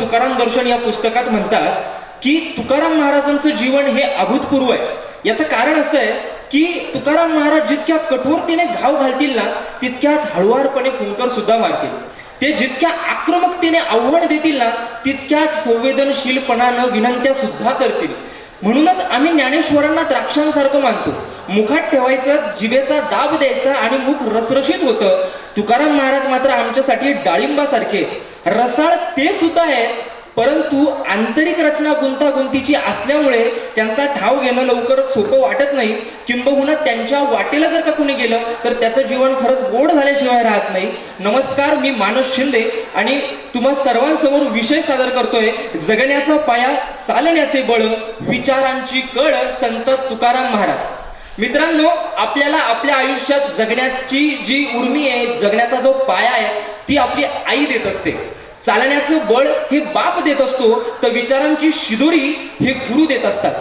तुकाराम दर्शन या पुस्तकात म्हणतात की तुकाराम महाराजांचं जीवन हे अभूतपूर्व आहे. याचं कारण असं आहे की तुकाराम महाराज जितक्या कठोरतेने घाव घालतील ना तितक्याच हळुवारपणे कुंकर सुद्धा मारतील. ते जितक्या आक्रमकतेने आव्हान देतील ना तितक्याच संवेदनशीलपणानं विनंत्या सुद्धा करतील. म्हणूनच आम्ही ज्ञानेश्वरांना द्राक्षांसारखं मानतो. मुखात ठेवायचं जिभेचा दाब द्यायचा आणि मुख रसरशीत होतं. तुकाराम महाराज मात्र आमच्यासाठी डाळिंबासारखे रसाळ ते सुद्धा आहे परंतु आंतरिक रचना गुंतागुंतीची असल्यामुळे त्यांचा ठाव घेणं लवकर सोपं वाटत नाही. किंबहुना त्यांच्या वाटेला जर का कुणी गेलं तर त्याचं जीवन खरंच गोड झाल्याशिवाय राहत नाही. नमस्कार मी मानस शिंदे आणि तुम्हा सर्वांसमोर विषय सादर करतोय. जगण्याचा पाया चालण्याचे बळ विचारांची कळ संत तुकाराम महाराज. मित्रांनो आपल्याला आपल्या आयुष्यात जगण्याची जी उर्मी आहे जगण्याचा जो पाया आहे ती आपली आई देत असते. चालण्याचं बळ हे बाप देत असतो तर विचारांची शिदोरी हे गुरु देत असतात.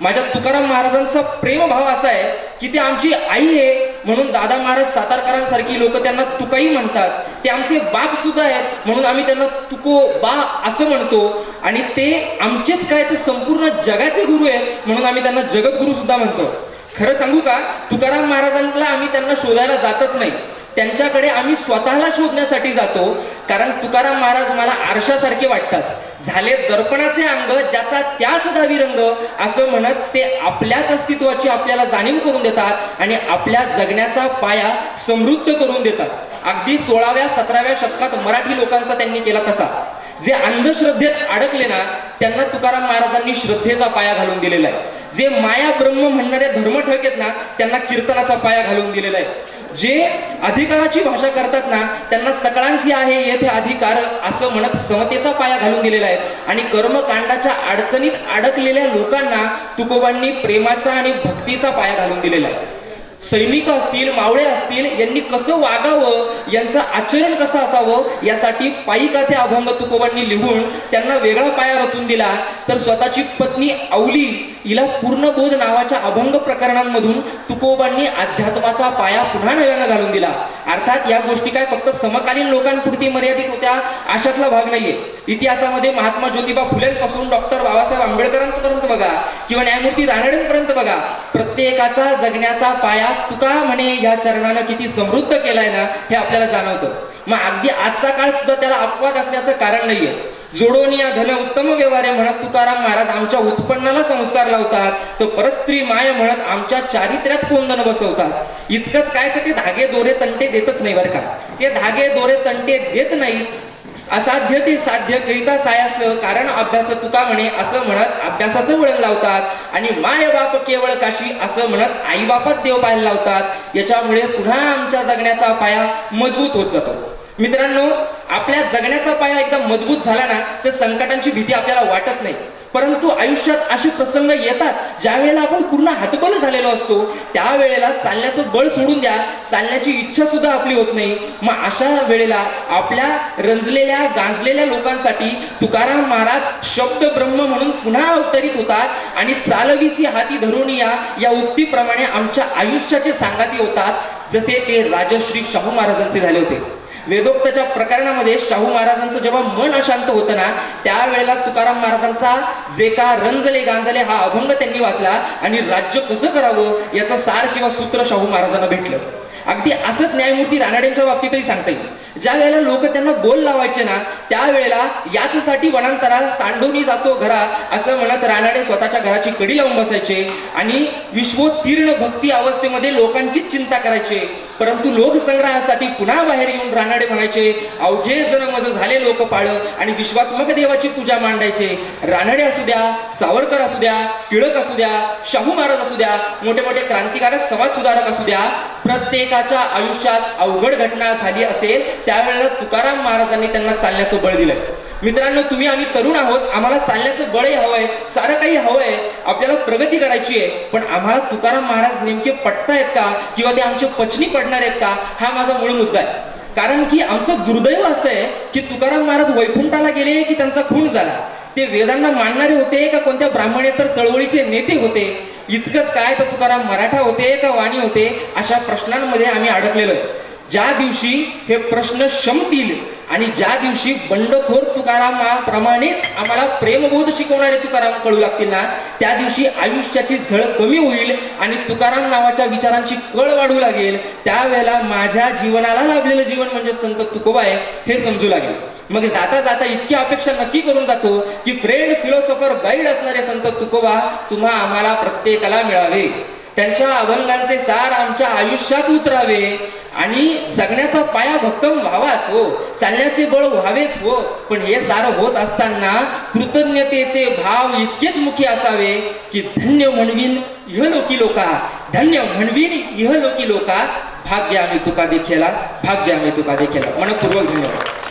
माझ्या तुकाराम महाराजांचा प्रेमभाव असा आहे की ते आमची आई आहे म्हणून दादा महाराज सातारकरांसारखी लोक त्यांना तुकाई म्हणतात. ते आमचे बाप सुद्धा आहेत म्हणून आम्ही त्यांना तुको बा असं म्हणतो. आणि ते आमचेच काय ते संपूर्ण जगाचे गुरु आहेत म्हणून आम्ही त्यांना जगद्गुरु सुद्धा म्हणतो. खरं सांगू का तुकाराम महाराजांना आम्ही त्यांना शोधायला जातच नाही. त्यांच्याकडे आम्ही स्वतःला शोधण्यासाठी जातो कारण तुकाराम महाराज मला आरशासारखे वाटतात. झाले दर्पणाचे अंग ज्याचा त्याच दावी रंग असं म्हणत ते आपल्याच अस्तित्वाची आपल्याला जाणीव करून देतात आणि आपल्या जगण्याचा पाया समृद्ध करून देतात. अगदी सोळाव्या सतराव्या शतकात मराठी लोकांचा त्यांनी केला तसा. जे अंधश्रद्धेत अडकले ना त्यांना तुकाराम महाराजांनी श्रद्धेचा पाया घालून दिलेला आहे. जे माया ब्रह्म म्हणणारे धर्मठक आहेत ना त्यांना कीर्तनाचा पाया घालून दिलेला आहे. जे अधिकाराची भाषा करतात ना त्यांना सकळांशी आहे येथे अधिकार असं म्हणत समतेचा पाया घालून दिलेला आहे. आणि कर्मकांडाच्या अडचणीत अडकलेल्या लोकांना तुकोबांनी प्रेमाचा आणि भक्तीचा पाया घालून दिलेला आहे. सैनिक असतील मावळे असतील यांनी कसं वागावं यांचं आचरण कसं असावं यासाठी पायिकाचे अभंग तुकोबांनी लिहून त्यांना वेगळा पाया रचून दिला. तर स्वतःची पत्नी औली हिला पूर्णबोध नावाच्या अभंग प्रकरणांमधून तुकोबांनी अध्यात्माचा पाया पुन्हा नव्यानं घालून दिला. अर्थात या गोष्टी काय फक्त समकालीन लोकांपुरती मर्यादित होत्या अशातला भाग नाहीये. इतिहासामध्ये महात्मा ज्योतिबा फुलेंपासून डॉक्टर बाबासाहेब आंबेडकरांपर्यंत बघा किंवा न्यायमूर्ती रानडेंपर्यंत बघा. प्रत्येकाचा जगण्याचा पाया तुका म्हणे या चरणानं किती समृद्ध केलाय ना हे आपल्याला जाणवतं. मग अगदी आजचा काळ सुद्धा त्याला अपवाद असण्याचं कारण नाहीये. जोडोनिया धन उत्तम व्यवहार म्हणत तुकाराम महाराज आमच्या उत्पन्नाला संस्कार लावतात तर परस्त्री माय म्हणत आमच्या चारित्र्यात कोंदन बसवतात. इतकंच काय तर ते धागे दोरे तंटे देतच नाही बरं का. ते धागे दोरे तंटे देत नाहीत असाध्य ते साध्य करिता सायास कारण अभ्यास तुका म्हणे असं म्हणत अभ्यासाचं वळण लावतात. आणि माय बाप केवळ काशी असं म्हणत आई बापात देव पाहायला लावतात. याच्यामुळे पुन्हा आमच्या जगण्याचा पाया मजबूत होत जातो. मित्रांनो आपल्या जगण्याचा पाया एकदा मजबूत झाला ना तर संकटांची भीती आपल्याला वाटत नाही. परंतु आयुष्यात असे प्रसंग येतात ज्या वेळेला आपण पूर्ण हातबल झालेलो असतो त्यावेळेला चालण्याचं बळ सोडून द्या चालण्याची इच्छा सुद्धा आपली होत नाही. मग अशा वेळेला आपल्या रंजलेल्या गांजलेल्या लोकांसाठी तुकाराम महाराज शब्द ब्रह्म म्हणून पुन्हा अवतरित होतात आणि चालविसी हाती धरून या या उक्तीप्रमाणे आमच्या आयुष्याचे सांगाती होतात जसे ते राजश्री शाहू महाराजांचे झाले होते. वेदोक्ताच्या प्रकरणामध्ये शाहू महाराजांचं जेव्हा मन अशांत होतं ना त्यावेळेला तुकाराम महाराजांचा जे का रंजले गांजले हा अभंग त्यांनी वाचला आणि राज्य कसं करावं याचं सार किंवा सूत्र शाहू महाराजांना भेटलं. अगदी असंच न्यायमूर्ती रानडेंच्या बाबतीतही सांगता येईल. ज्या वेळेला लोक त्यांना बोल लावायचे ना त्यावेळेला याचसाठी वनांतरा सांडोनी जातो घरा असं म्हणत रानाडे स्वतःच्या घराची कडी लावून बसायचे आणि विश्वोत्तीर्ण भक्ती अवस्थेमध्ये लोकांचीच चिंता करायचे. परंतु लोकसंग्रहासाठी पुन्हा बाहेर येऊन रानाडे म्हणायचे अवघे जण मज झाले लोक पाळ आणि विश्वात्मक देवाची पूजा मांडायचे. रानडे असू द्या सावरकर असू द्या टिळक असू द्या शाहू महाराज असू द्या मोठे मोठे क्रांतिकारक समाज सुधारक असू द्या प्रत्येक प्रत्येकाच्या आयुष्यात अवघड घटना झाली असेल त्यावेळेला तुकाराम महाराजांनी त्यांना चालण्याचं बळ दिलंय. मित्रांनो तुम्ही आम्ही तरुण आहोत आम्हाला चालण्याचं बळही हवंय सारं काही हवंय आपल्याला प्रगती करायची आहे पण आम्हाला तुकाराम महाराज नेमके पटतायत का किंवा ते आमचे पचनी पडणार आहेत का हा माझा मूळ मुद्दा आहे. कारण की आमचं दुर्दैव असं आहे की तुकाराम महाराज वैकुंठाला गेले की त्यांचा खून झाला. ते वेदांना मानणारे होते का कोणत्या ब्राह्मणेतर चळवळीचे नेते होते? इतकंच काय तर तुकाराम मराठा होते का वाणी होते अशा प्रश्नांमध्ये आम्ही अडकलेलो. आहे ज्या दिवशी हे प्रश्न शमतील आणि ज्या दिवशी बंडखोर तुकारामाप्रमाणेच आम्हाला प्रेमबोध शिकवणारे तुकाराम कळू लागतील ना त्या दिवशी आयुष्याची झळ कमी होईल आणि तुकाराम नावाच्या विचारांची कळ वाढू लागेल. त्यावेळेला माझ्या जीवनाला लाभलेलं जीवन म्हणजे संत तुकोबा आहे हे समजू लागेल. मग जाता जाता इतकी अपेक्षा नक्की करून जातो की फ्रेंड फिलॉसॉफर गाईड असणारे संत तुकोबा तुम्हा आम्हाला प्रत्येकाला मिळावे. त्यांच्या अभंगांचे सार आमच्या आयुष्यात उतरावे. आणि जगण्याचा पाया भक्कम व्हावाच हो. चालण्याचे बळ व्हावेच हो. पण हे सारं होत असताना कृतज्ञतेचे भाव इतकेच मुखी असावे की धन्य म्हणवीन इहलोकी लोका. धन्य म्हणवीन इहलोकी लोका. भाग्य आम्ही तुका देखीला भाग्य आम्ही तुका देखीला. मनपूर्वक धन्यवाद.